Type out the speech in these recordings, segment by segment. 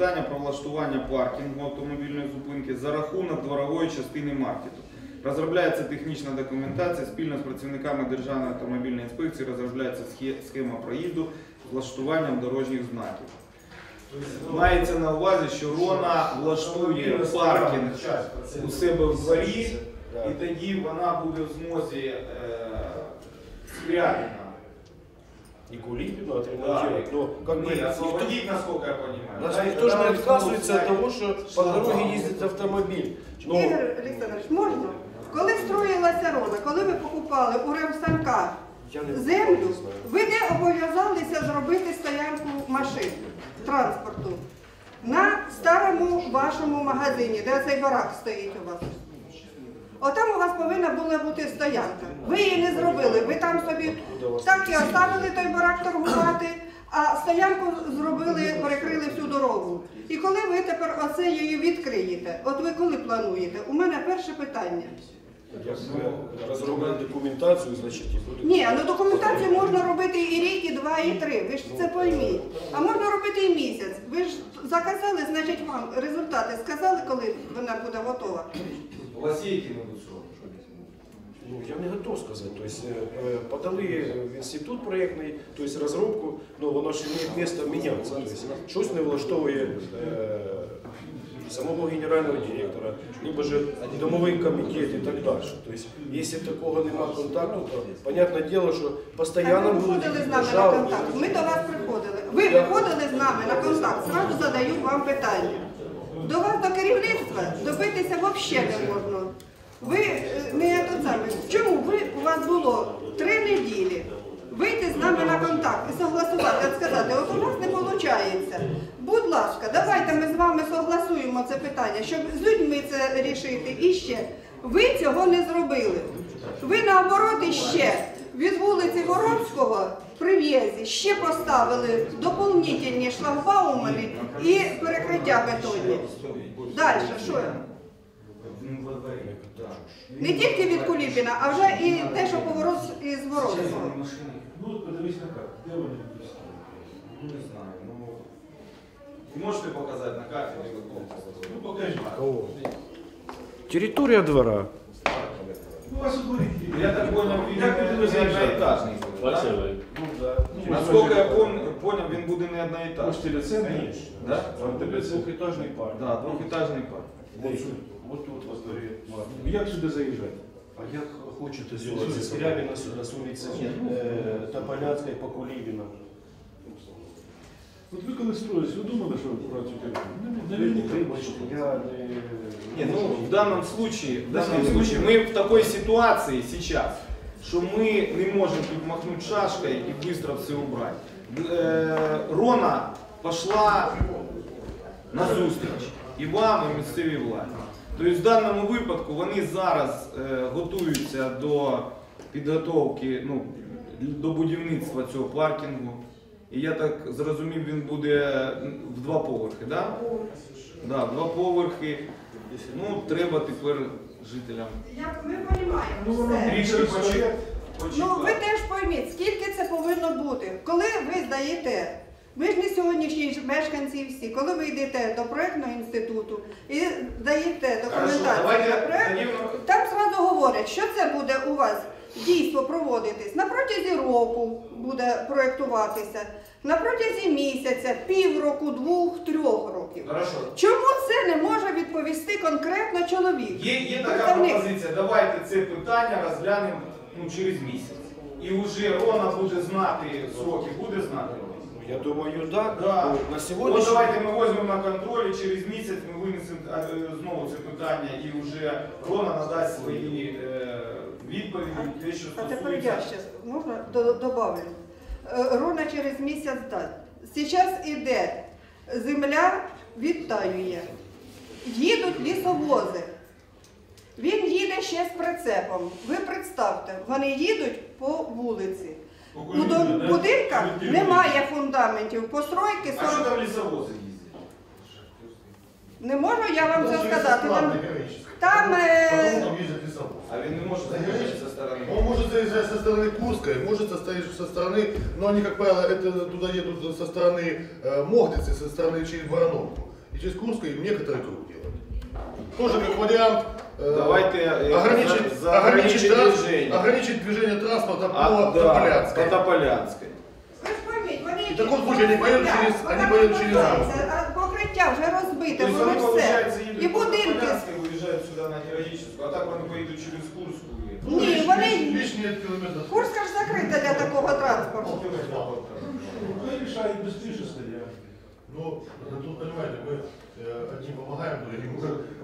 питання про влаштування паркінгу автомобільної зупинки за рахунок дворової частини маркету. Розробляється технічна документація спільно з працівниками Державної автомобільної інспекції розробляється схема проїзду з влаштуванням дорожніх знаків. Мається на увазі, що Рона влаштує паркінг у себе в дворі, і тоді вона буде в змозі е, Скрябіна. И Кулибину Да. отремонтировать. Но как бы никто, насколько я понимаю. нас Да, никто же не отказывается от того, что по дороге ездит автомобиль. Но Ігор Олександрович, можна? Коли строїлася рода, коли ви покупали у не землю, ви не обов'язалися зробити стоянку машин транспорту на старому вашому магазині, де цей барак стоїть у вас. Отам у вас повинна була бути стоянка. Ви її не зробили. Ви там собі так і оставили той барак торгувати, а стоянку зробили, перекрили всю дорогу. І коли ви тепер оце її відкриєте? От ви коли плануєте? У мене перше питання. Ми документацію, значить, і буде. Ні, ну документацію можна робити і рік, і два, і три. Ви ж це пойміть. А можна робити і місяць. Ви ж заказали, значить вам результати сказали, коли вона буде готова. У вас є сроки? Ну, я не готов сказать. То есть э, э, подали в інститут проєктний, то есть розробку, но воно ж має місце мінятися. То есть щось не влаштовує е, самого генерального директора, либо же домовий комітет і так далі. Тобто, якщо такого немає контакту, то понятне діло, що постійно ви будуть виходили з нами на контакт. Ми до вас приходили. Ви виходили з нами на контакт. Зразу задаю вам питання. До вас до керівництва добитися взагалі не можна. Ви е, не то. Чому ви у вас було три неділі вийти з нами на контакт і согласувати, сказати, от у нас не виходить. Будь ласка, давайте ми з вами согласуємо це питання, щоб з людьми це рішити. І ще ви цього не зробили. Ви наоборот іще від вулиці Воровського при в'їзді ще поставили доповнительні шлагбаумани і перекриття бетонні. Далі, що? Не тільки від Куліпіна, а вже і те, що поворот із Воровського. Ну, от подивись на карту, де вони будуть Ну, не знаю. Ну, можете показати на карті, де ви Ну, покажи. Кого? Територія двора. Ну, у вас у дворі. Я так понял, він Як буде, да? Ну, да. Ну, Насколько я покажи. пон- він буде не одноетажний. Можете це? Конечно. Да? Там тебе парк. Да, двохетажний парк. От тут, от тут у вас дворі. Як сюди заїжджати? А як хочете зробити? Зі Скрябіна сюди, з вулиці е, Тополянської по Кулібіна. От ви коли строїлись, ви думали, що про цю територію? Не, не, не, Вибачте, я не... Не, ну в данном случае, в данном случае мы в такой ситуации сейчас, что мы не можем тут махнуть шашкой и быстро все убрать. Э, Рона пошла на зустріч і вам, і місцевій владі. Тобто в даному випадку вони зараз е, готуються до підготовки, ну, до будівництва цього паркінгу. І я так зрозумів, він буде в два поверхи, да? Да, два поверхи. Ну, треба тепер жителям Як ми розуміємо, все. трішки. Ну ви теж пойміть, скільки це повинно бути. Коли ви здаєте, ви ж не сьогоднішні мешканці всі, коли ви йдете до проєктного інституту і даєте документацію на проєкт, там зразу говорять, що це буде у вас дійство проводитись на протязі року буде проєктуватися, на протязі місяця, півроку, двох, трьох років. Хорошо. Чому це не може відповісти конкретно чоловік? Є, є така пропозиція, давайте це питання розглянемо ну, через місяць. І вже Рона буде знати сроки, буде знати. Я думаю, да. Да. Ну, На От сьогодні... давайте ми візьмемо на контроль, і через місяць ми винесемо е, знову це питання, і вже Рона надасть свої е, відповіді, те, що А тепер я стосується. ще можна до- добавлю. Е, Рона через місяць дасть. Зараз іде земля відтаює. Їдуть лісовози. Він їде ще з прицепом. Ви представте, вони їдуть по вулиці. По У Кулібіну, дом- да? будинках Кулібіну. немає фундаментів. Постройки А що 40 там лісовози їздять? Не можу я вам це Даже сказати. если Там, платный героический. там е, Потом там ездит лесовоз. А він не може заїжджати со сторони. Он может заезжать со стороны Курской, может состоять со стороны, но они, как правило, это туда едут со стороны э, Мохницы, со стороны через Барановку. И через Курскую им некоторый круг делать. Тоже как вариант э, Давайте, э, ограничить, за- за ограничить, ограничить транс- движение. ограничить движение транспорта по А, да, Тополянской. по Тополянской. ви ж пойміть, вони І в такому случае вони поїдуть через- вони поїдуть через а покриття вже розбите, Тобто воно вони, все. виходить, їдуть І по будинки. Тополянській, виїжджають сюди на Героїчну, а так вони поїдуть через Курську. і- Ну, Ні, лиш- вони- лиш- Лишние километры. Курська ж закрита для такого транспорту. Хай рішають швидше стоять. Ну, тут, понимаете, мы э, одним помогаем, другим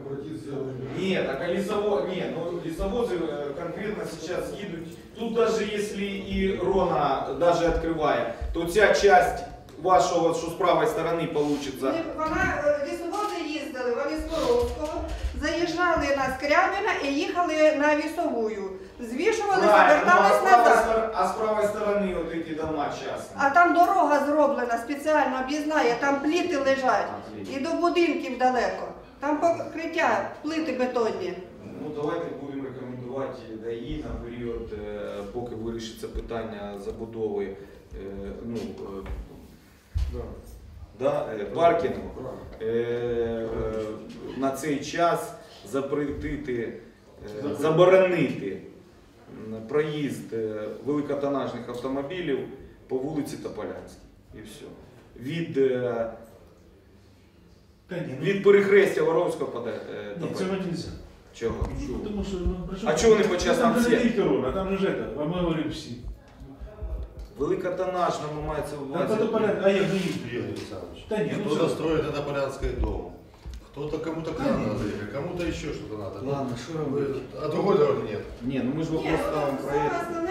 обратиться. Нет, так а лесово... Нет, ну лесовозы э, конкретно сейчас едут. Тут даже если и Рона даже открывая, то ця часть вашого, що з правої сторони получится. Вони- Вона е, лісовози їздили, вони з Коровського, заїжджали на Скрябіна і їхали на вісовую. Звішувалися, Правильно, ну, а, вертались с правой назад. стор- а с правой стороны дома частные. А там дорога зроблена спеціально об'їзнає, там пліти лежать. І до будинків далеко. Там покриття, плити бетонні. Ну давайте будемо рекомендувати ДАІ на період, е, поки вирішиться питання забудови е, ну, е, да, е, паркінгу. Е, е, на цей час запретити, е, заборонити проїзд е, великотонажних автомобілів по вулиці Тополянській. І все. Від, е, Та ні, ну, від перехрестя Воровського пода- е, ні, Тополянського. цього нельзя. Чого? Ну, Тому що, ну, при чому- А чого вони по частному Там же світі? не корона, там же это, а ми говоримо всі. Великотонажному мається в А, увазі. то порядок, а як же їх Юрий Александрович, Та ні, ну Кто-то це- строит это полянский дом, кто-то кому-то кран надо, или кому-то еще что-то надо. Ну, Ладно, що вы- робити? А другой дороги нет. Ні, ну ми ж Ні, вопрос ну, ставимо про саме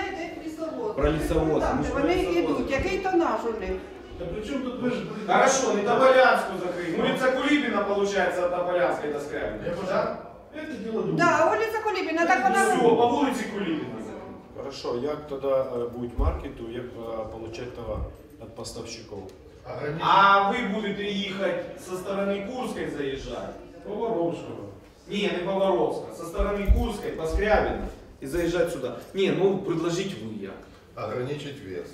Про лісовоз, ж Вони йдуть, який тонаж у них? Та при чому тут ви ж... Хорошо, не Тополянську закрыть. Улица Кулибина получается от Тополянской до Скрябина. Це діло друге. Да, вулиця Колібіна, так Все, по вулиці Кулибина. Хорошо, як тоді е, будуть маркету, як е, получати товар від поставщиків? Ограничить. А ви будете їхати со сторони Курской заїжджати? Поворовського. Ні, не по Воровска. Со сторони Курской, по Скрябина і заїжджати сюди. Ні, ну предложіть ви як. Ограничить вес.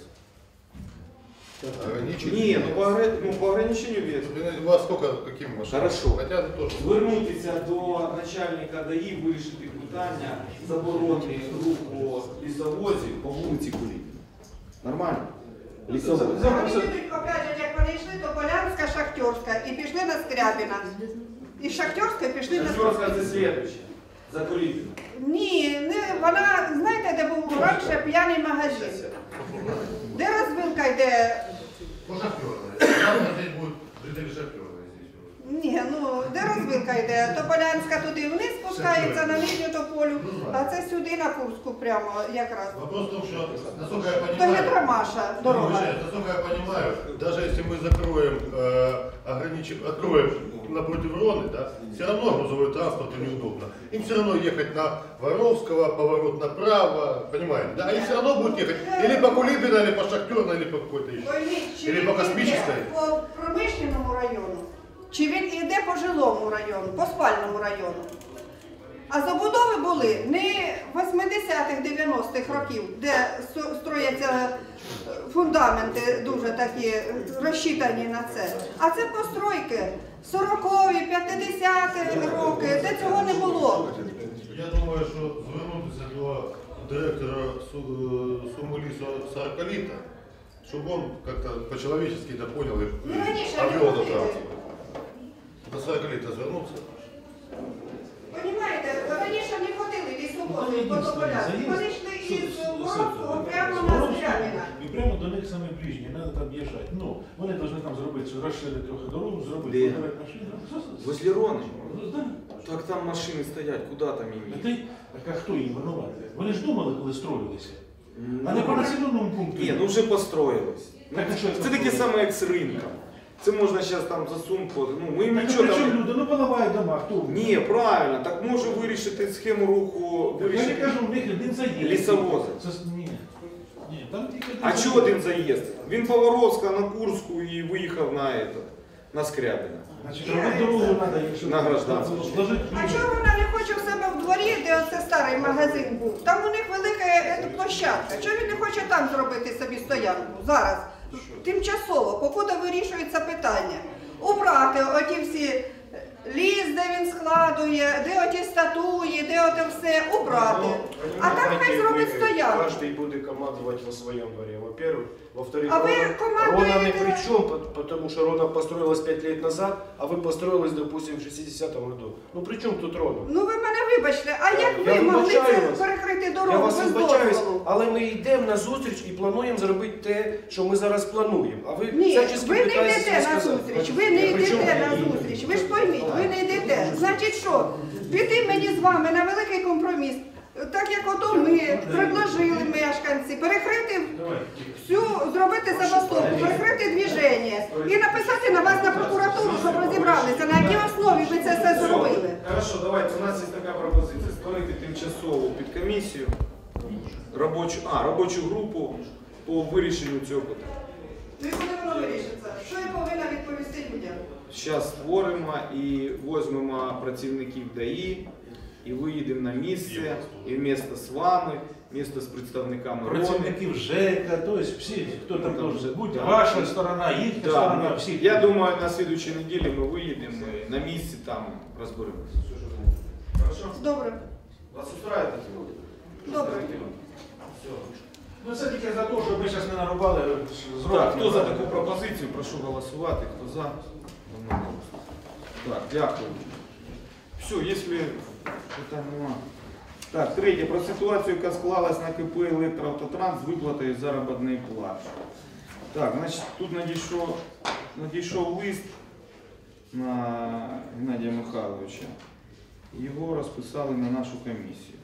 Ограничить Ні, вес. ну по, огра- ну, по ограниченню весу. У вас сколько, какими машинами? Хорошо. Хотя это тоже. Звернутися до начальника ДАІ, вирішити питання заборони руху лісовозів по вулиці Кулібіна. Нормально? Лісовоз. Вони йдуть, опять же, як вони йшли, то Полянська, Шахтерська і пішли на Скрябіна. І з Шахтерської пішли на Шахтерська це слідуюче. За Кулібіна. Ні, не, вона, знаєте, де був раніше п'яний магазин? Де розвилка йде? По шахтерной. Явно здесь будет жители шахтерной здесь. Ні, ну де розвилка йде? То Полянська туди вниз спускається на нижню тополю, а це сюди на Курську прямо якраз. Вопрос в том, что, насколько я То понимаю, Гетрамаша дорога. Уважаемый, насколько я понимаю, даже если мы закроем, э, ограничим, откроем напротив Роны, да, все равно грузовой транспорту неудобно. Им все равно ехать на Воровского, поворот направо, понимаете, да, они все равно будут ехать или по Кулибина, или по Шахтерной, или по какой-то еще. Пойміть, чи Или він по іде Космической. по промишленому району, чи він іде по жилому району, по спальному району. А забудови були не 80-х, 90-х років, де строяться е, фундаменти дуже такі е, розчитані на це. А це постройки 40-ві, 50-ті роки, де цього не було. Я думаю, що звернутися до директора Су- Сумулісу Саркаліта, щоб він по-человечески это понял і обвел до транспорта. До Саркаліта звернутися. Понімаєте, раніше не ходили Ну, лісовози там по є Тополянську. заїзд. Вони йшли із Воровського прямо на І прямо до них саме ближні, треба там їжджати. Ну, вони повинні там зробити, розширити трохи дорогу, зробити Де? подавати машини. Возле Рони? Ну, да. Так там машини стоять, куди там А їм? ти, так а хто їм винуватий? Вони ж думали, коли строїлися. А не по населеному пункту. Ні, ну вже построїлось. Ну, Так, а що це це таке саме, як з ринком. Це можна зараз там засунути. Ну, ми їм Так, нічого при чому там... люди? Ну поламають дома, хто? Ні, правильно, так може вирішити схему руху, Так, я не вирішити. кажу, в них один заїзд. Лісовози. Це, ні. Ні, там тільки А чого один заїзд? Він Поворозка на Курську і виїхав на этот. на Скрябина. Значить, робити дорогу треба, якщо На гражданську. Сложити А чого вона не хоче в себе в дворі, де оце старий магазин був? Там у них велика е, площадка. Чого він не хоче там зробити собі стоянку зараз? Тимчасово, покуда вирішується питання. Убрати оті всі е, ліс, де він складує, де оті статуї, де оте все, убрати. А так хай зробить стоянку. Кожен буде командувати на своєму дворі. во-первых. Во-вторых, А Рона, командуєте- Рона ни при чем, по- потому что Рона построилась 5 лет назад, а вы построились, допустим, в 60-м году. Ну при чем тут Рона? Ну ви мене вибачте, а як Я ви могли вибачаю це вас. перекрити Я дорогу вас без вибачаюсь, дозволу? але ми йдемо на зустріч і плануємо зробити те, що ми зараз плануємо. А ви Ні, всячески ви не питаєтесь йдете на зустріч, ви не Я при чому? йдете на зустріч. Ви ж пойміть, ви не йдете. Значить що? Піти мені з вами на великий компроміс. Так як ото ми предложили мешканці, перекрити всю, зробити забастовку, перекрити движення і написати на вас на прокуратуру, щоб розібралися, на якій основі ви це все зробили. Хорошо, давайте. У нас є така пропозиція. Створити тимчасову підкомісію, робочу, а, робочу групу по вирішенню цього питання. Ну і коли воно вирішиться? Що я повинна відповісти людям? Зараз створимо і візьмемо працівників ДАІ, і виїдемо на місце, і місто з вами, місто з представниками РОНи. працівників ЖЕКа, тобто всі, хто там Ну, там може же, бути, да. ваша сторона, їхня Да, сторона, ми- всі. я думаю, на слідуючій неділі ми виїдемо і на місці там розберемося. Хорошо? Добре, Вас устраивает? добре. Ну це тільки за те, щоб ми зараз не нарубали. зробимо. Так, хто за таку пропозицію, прошу голосувати. Хто за? Так, дякую. Все, якщо питань нема. Так, третє. Про ситуацію, яка склалась на КП «Електроавтотранс» з виплатою заробітної плати. Так, значить, тут надійшов, надійшов лист на Геннадія Михайловича. Його розписали на нашу комісію.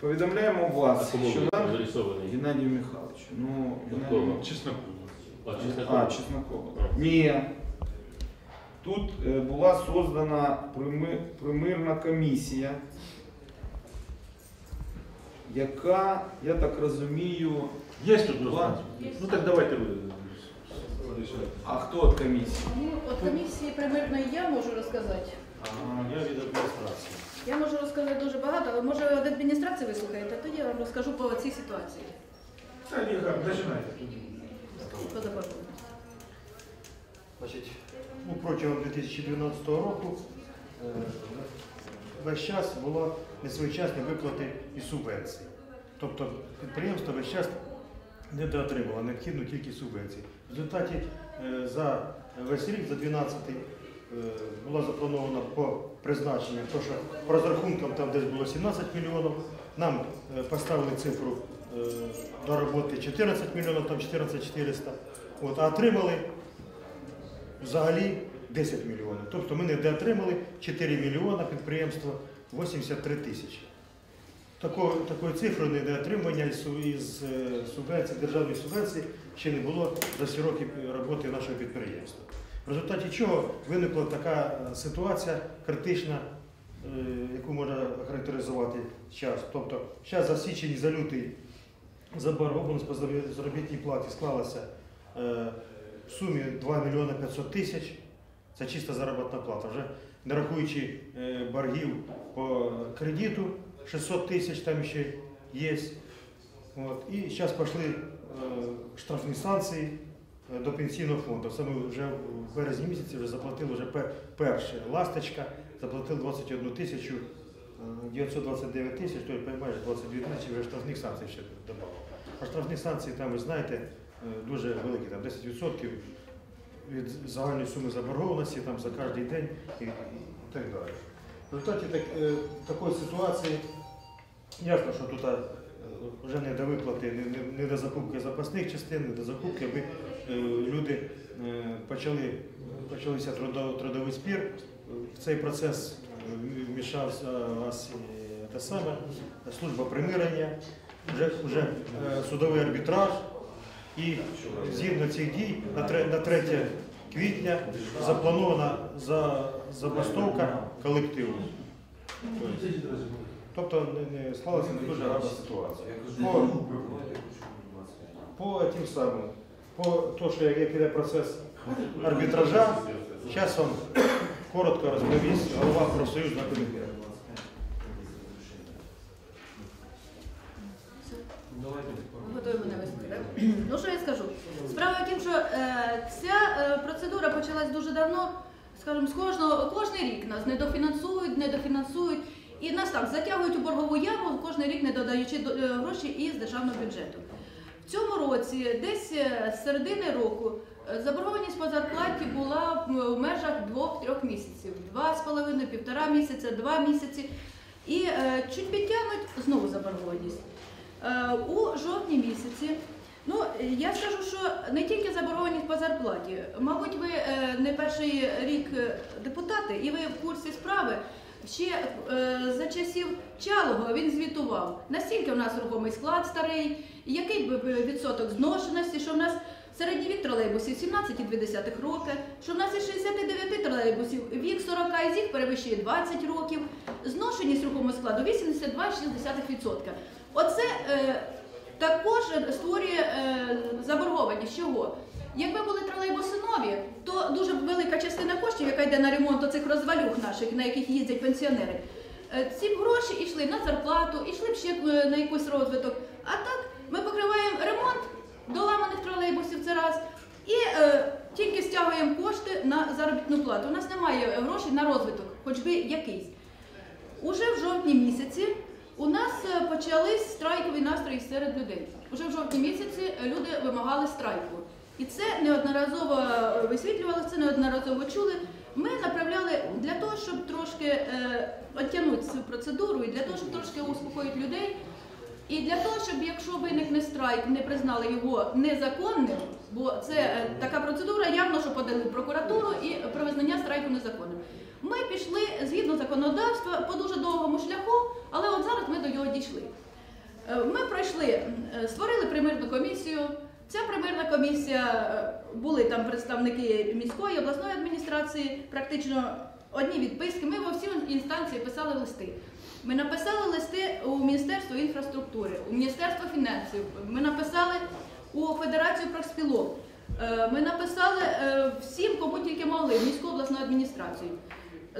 Повідомляємо вас, що нам Геннадію Михайловичу. Ну, Какого? Геннадій- Чеснокова. А. Чеснокова. Ні. Тут е, була создана примирна комісія, яка, я так розумію, Є тут Ладно. Ну так давайте ви. а хто від комісії? Ну, от комісії примирної я можу розказати. Я від адміністрації. Я можу розказати дуже багато, але може від адміністрації вислухаєте, тоді я вам розкажу по цій ситуації. Та ні, починайте. Що за. Значить, ну, протягом 2012 року е, весь час було несвоєчасні виплати і субвенції. Тобто підприємство весь час не доотримало необхідну кількість субвенцій. В результаті е, за весь рік, за 12 е, було заплановано по призначенню, то що по розрахункам там десь було 17 мільйонів, нам поставили цифру до роботи 14 мільйонів, там 14 400, от, а отримали взагалі 10 мільйонів. Тобто ми не доотримали 4 мільйона підприємства 83 тисячі. Такої, такої цифри недоотримання із, е, субвенцій, державної субвенції ще не було за всі роки роботи нашого підприємства. В результаті чого виникла така е, ситуація критична, е, яку можна характеризувати час. Тобто, зараз за січень за лютий заборгованість по заробітній платі склалася в сумі 2 мільйони 500 тисяч. Це чиста заробітна плата. Вже не рахуючи е, боргів по кредиту 600 тисяч там ще є. От. І зараз пішли е, штрафні санкції е, до пенсійного фонду. Це вже в березні місяці вже заплатили вже перше ласточка, заплатили 21 тисячу е, 929 тисяч, тобто майже 22 тисячі вже штрафних санкцій ще додали. А штрафні санкції там, ви знаєте, дуже великі, там 10% від загальної суми заборгованості там, за кожен день і, і так далі. В результаті так, е, такої ситуації ясно, що тут е, вже не до виплати, не, не, не до закупки запасних частин, не до закупки, аби е, люди е, почали, почалися трудовий спір. В цей процес е, вмішався нас е, саме, служба примирення, вже, вже е, судовий арбітраж. І згідно цих дій на тре- на 3 квітня запланована за, забастовка колективу. Тобто не, не склалася не дуже гарна ситуація. По, по тим самим по то, що як іде процес арбітража, зараз вам коротко розповість голова профсоюзного комітету. Мене вислухати, так? Ну що я скажу? Справа в тім, що е, ця е, процедура почалась дуже давно, скажімо, з кожного кожний рік нас недофінансують, недофінансують. І нас так затягують у боргову яму кожен рік не додаючи до- е, гроші із державного бюджету. В цьому році, десь е, з середини року, е, заборгованість по зарплаті була в в межах 2-3 місяців. Два з половиною, півтора місяця, два місяці. І е, чуть підтягнуть знову заборгованість. Е, у жовтні місяці. Ну, я скажу, що не тільки заборгованість по зарплаті. Мабуть, ви е, не перший рік е, депутати, і ви в курсі справи. Ще за часів Чалого він звітував, наскільки в нас рухомий склад старий, який б- б відсоток зношеності, що в нас середній вік тролейбусів 17,2 роки, що в нас із 69 тролейбусів вік 40 із їх перевищує 20 років, зношеність рухомого складу 82,6%. Оце е, також створює е, заборгованість. Чого? Якби були тролейбуси нові, то дуже велика частина коштів, яка йде на ремонт оцих розвалюх наших, на яких їздять пенсіонери, е, ці гроші йшли на зарплату, йшли б ще е, на якийсь розвиток. А так ми покриваємо ремонт доламаних тролейбусів це раз. І е, тільки стягуємо кошти на заробітну плату. У нас немає грошей на розвиток, хоч би якийсь. Уже в жовтні місяці у нас е, почались страйкові настрої серед людей. Уже в жовтні місяці е, люди вимагали страйку. І це неодноразово е, висвітлювалося, це неодноразово чули. Ми направляли для того, щоб трошки е, цю процедуру і для того, щоб трошки успокоїти людей. І для того, щоб якщо виникне страйк, не признали його незаконним, бо це е, така процедура, явно, що подали в прокуратуру і про визнання страйку незаконним. Ми пішли згідно законодавства по дуже довгому шляху, але от зараз ми до нього дійшли. Е, Ми пройшли, е, створили примирну комісію. Ця примирна комісія е, були там представники міської обласної адміністрації, практично одні відписки. Ми во всі інстанції писали листи. Ми написали листи у Міністерство інфраструктури, у Міністерство фінансів. Ми написали у Федерацію профспілок. Ми написали всім, кому тільки могли, в міську обласну адміністрацію.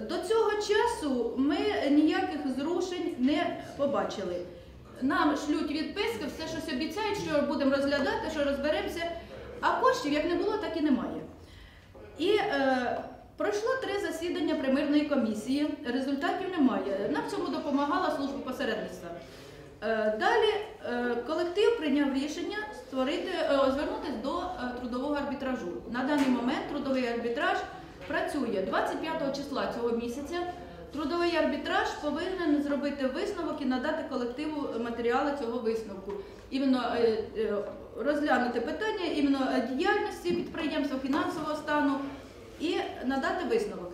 До цього часу ми ніяких зрушень не побачили. Нам шлють відписки, все щось обіцяють, що будемо розглядати, що розберемося. А коштів як не було, так і немає. І е, пройшло три засідання примирної комісії, результатів немає. Нам в цьому допомагала служба посередництва. Е, далі е, колектив прийняв рішення створити, е, звернутися до е, трудового арбітражу. На даний момент трудовий арбітраж працює 25 числа цього місяця. Трудовий арбітраж повинен зробити висновок і надати колективу матеріали цього висновку. Іменно е, е, розглянути питання іменно діяльності підприємства, фінансового стану і надати висновок.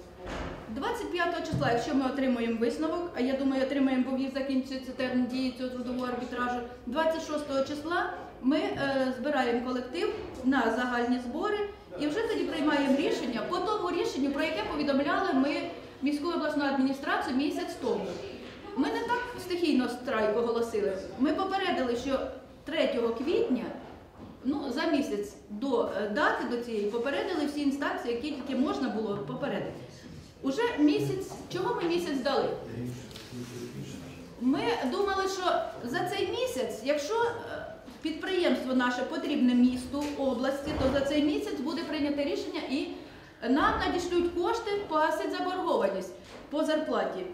25 числа, якщо ми отримуємо висновок, а я думаю, отримаємо, бо в них закінчується термін дії цього трудового арбітражу. 26 числа ми е, збираємо колектив на загальні збори і вже тоді приймаємо рішення по тому рішенню, про яке повідомляли ми міську обласну адміністрацію місяць тому. Ми не так стихійно страйк оголосили. Ми попередили, що 3 квітня, ну за місяць до е, дати до цієї, попередили всі інстанції, які тільки можна було попередити. Уже місяць, чого ми місяць дали? Ми думали, що за цей місяць, якщо е, підприємство наше потрібне місту, області, то за цей місяць буде прийнято рішення і нам надішлють кошти погасить заборгованість по зарплаті.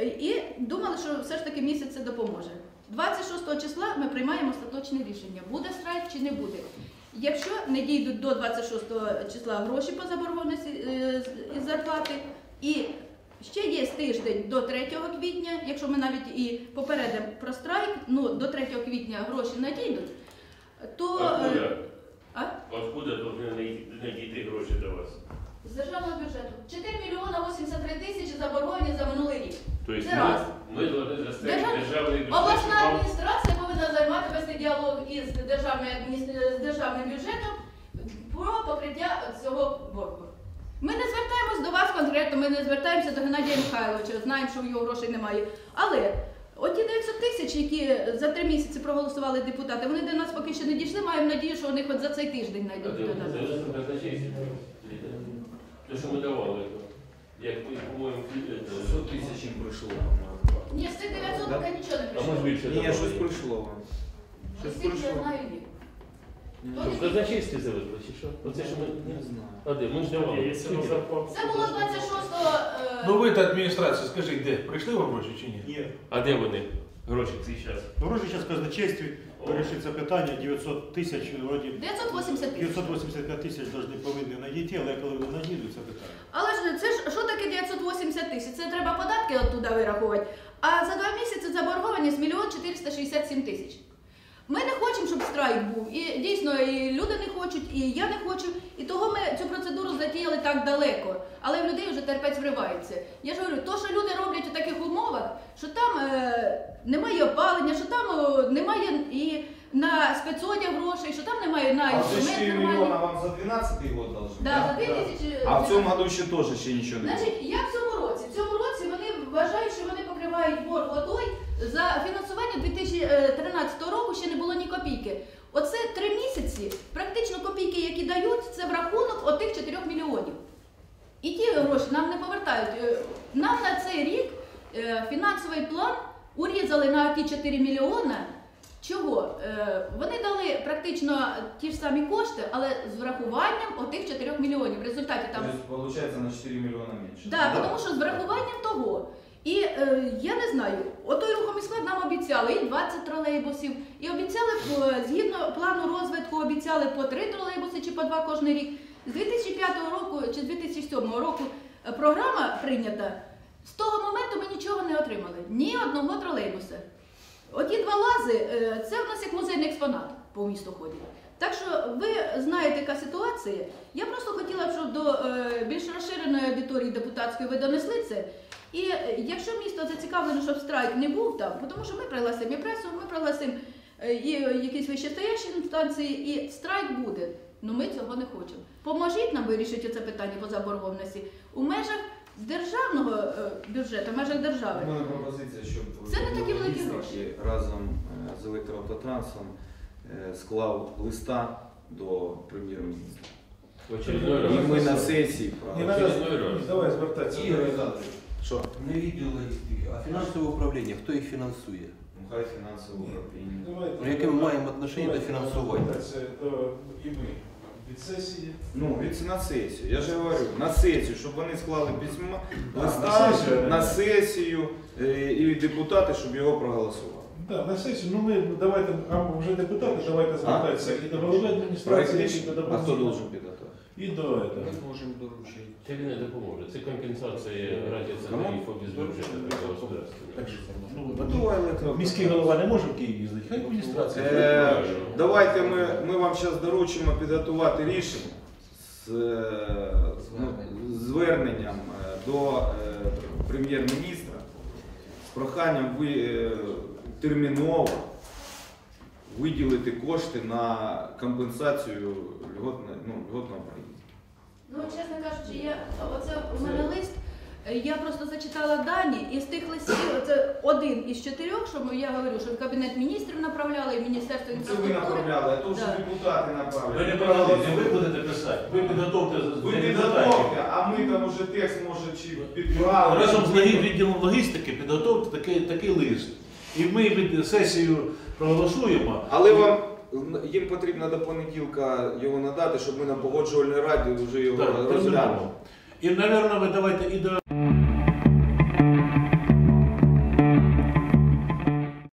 І думали, що все ж таки місяць це допоможе. 26 числа ми приймаємо остаточне рішення, буде страйк чи не буде. Якщо не дійдуть до 26 числа гроші по заборгованості е, із зарплати, і ще є тиждень до 3 квітня, якщо ми навіть і попередимо про страйк, ну до 3 квітня гроші надійдуть, то е, Откуда? а? Откуда должны надійти гроші до вас? з державного бюджету 4 мільйона 83 тисячі заборговані за минулий рік. Тобто Це раз. ми, ми повинні заставити Держав- державний бюджет. Обласна адміністрація повинна займати вести діалог із державною адміністр- з державним бюджетом про покриття цього боргу. Ми не звертаємось до вас конкретно, ми не звертаємося до Геннадія Михайловича, знаємо, що в його грошей немає. Але Оті 900 тисяч, які за три місяці проголосували депутати, вони до нас поки що не дійшли. Маємо надію, що вони хоч за цей тиждень знайдуть до нас. це? Те, що ми давали, як, по-моєму, е, 100 тисяч їм прийшло. Ні, з цих 900 поки нічого не а прийшло. може більше Ні, щось прийшло вам. Щось прийшло. Ні. В казначействі завезли, чи що? Оце що ми... Не знаю. А де? Ми ж давали. Скільки? Це було 26-го. е, Ну ви та адміністрація, скажіть, де? Прийшли вам гроші чи ні? Є. А де вони? Гроші цей час. Гроші зараз в казначействі вирішиться питання 900 тисяч, вроді 985. 985 тисяч повинні повинні надійти, але коли вони надійдуть, це питання. Але ж це ж що таке 980 тисяч? Це треба податки оттуда вирахувати. А за два місяці заборгованість мільйон 467 тисяч. Ми не хочемо, щоб страйк був. І дійсно, і люди не хочуть, і я не хочу. І того ми цю процедуру затіяли так далеко. Але в людей вже терпець вривається. Я ж говорю, то, що люди роблять у таких умовах, що там е, немає опалення, що там е, немає і на спецодяг грошей, що там немає на А це інструмент 4 нормальний. мільйона вам за 12 год должны? Да, за 2000 А в цьому году ще теж ще нічого не було. Значить, як в цьому році? В цьому році вони вважають, що вони покривають борг водой. За фінансування 2013 року ще не було ні копійки. Оце три місяці, практично копійки, які дають, це в рахунок отих 4 мільйонів. І ті гроші нам не повертають. Е, Нам на цей рік е, фінансовий план урізали на ті 4 мільйони. Чого? Е, Вони дали практично ті ж самі кошти, але з врахуванням отих 4 мільйонів. В результаті там Тобто, получается на 4 мільйона менше. так, тому що з врахуванням того. І е, я не знаю, отой рухомий склад нам обіцяли і 20 тролейбусів, і обіцяли згідно плану розвитку, обіцяли по 3 тролейбуси чи по 2 кожен рік. З 2005 року чи з 2007 року програма прийнята. З того моменту ми нічого не отримали. Ні одного тролейбуса. Оті два лази е, це в нас як музейний експонат по місту ходять. Так що ви знаєте, яка ситуація. Я просто хотіла, б, щоб до е, більш розширеної аудиторії депутатської ви донесли це. І е, якщо місто зацікавлено, щоб страйк не був там, тому що ми пригласимо і пресу, ми пригласимо і якісь вищестоящі інстанції, і страйк буде. Ну ми цього не хочемо. Поможіть нам вирішити це питання по заборгованості у межах державного е, бюджету, в межах У держави. мене пропозиція, щоб Це не такі великі логістики гроші. разом е, з електроавтотрансом е, склав листа до прем'єр-міністра. І ми на сесії давай звертатися. Що? Не відділ логістики, а фінансове управління, хто їх фінансує? Ну, хай фінансове управління. Ну, яке ми маємо отношення до фінансування? Це і ми від сесії. Ну, від на сесію. Я ж говорю, на сесію, щоб вони склали письма, листа на сесію, на сесію е, і депутати, щоб його проголосували. Так, на сесію, ну ми давайте, а вже депутати, давайте звертатися і до голови адміністрації, і до? А хто должен підготувати? І до этого. можемо доручити. Це не допоможе. Це компенсація Кому? без бюджету для государства. Міський голова не може в Київ їздити, хай адміністрація. Е, давайте ми, ми вам зараз доручимо підготувати рішення з е, ну, зверненням е, до прем'єр-міністра з проханням ви терміново виділити кошти на компенсацію льготне- ну, льготного проїзду. Ну, чесно кажучи, я оце у мене лист. Я просто зачитала дані, і з тих листів це один із чотирьох, що ми- я говорю, що в кабінет міністрів направляли, і міністерство Це ви інфраструктури. направляли, а то вже Да. депутати Ви не подождите, ви будете писати, ви підготовте Ви підготовте, а ми там уже текст може чи підправили. Разом з логі- відділом логістики підготовте такий, такий лист. І ми від сесію проголосуємо. Але вам їм потрібно до понеділка його надати, щоб ми на погоджувальній раді вже його Так, розглянули. І, мабуть, ви давайте і до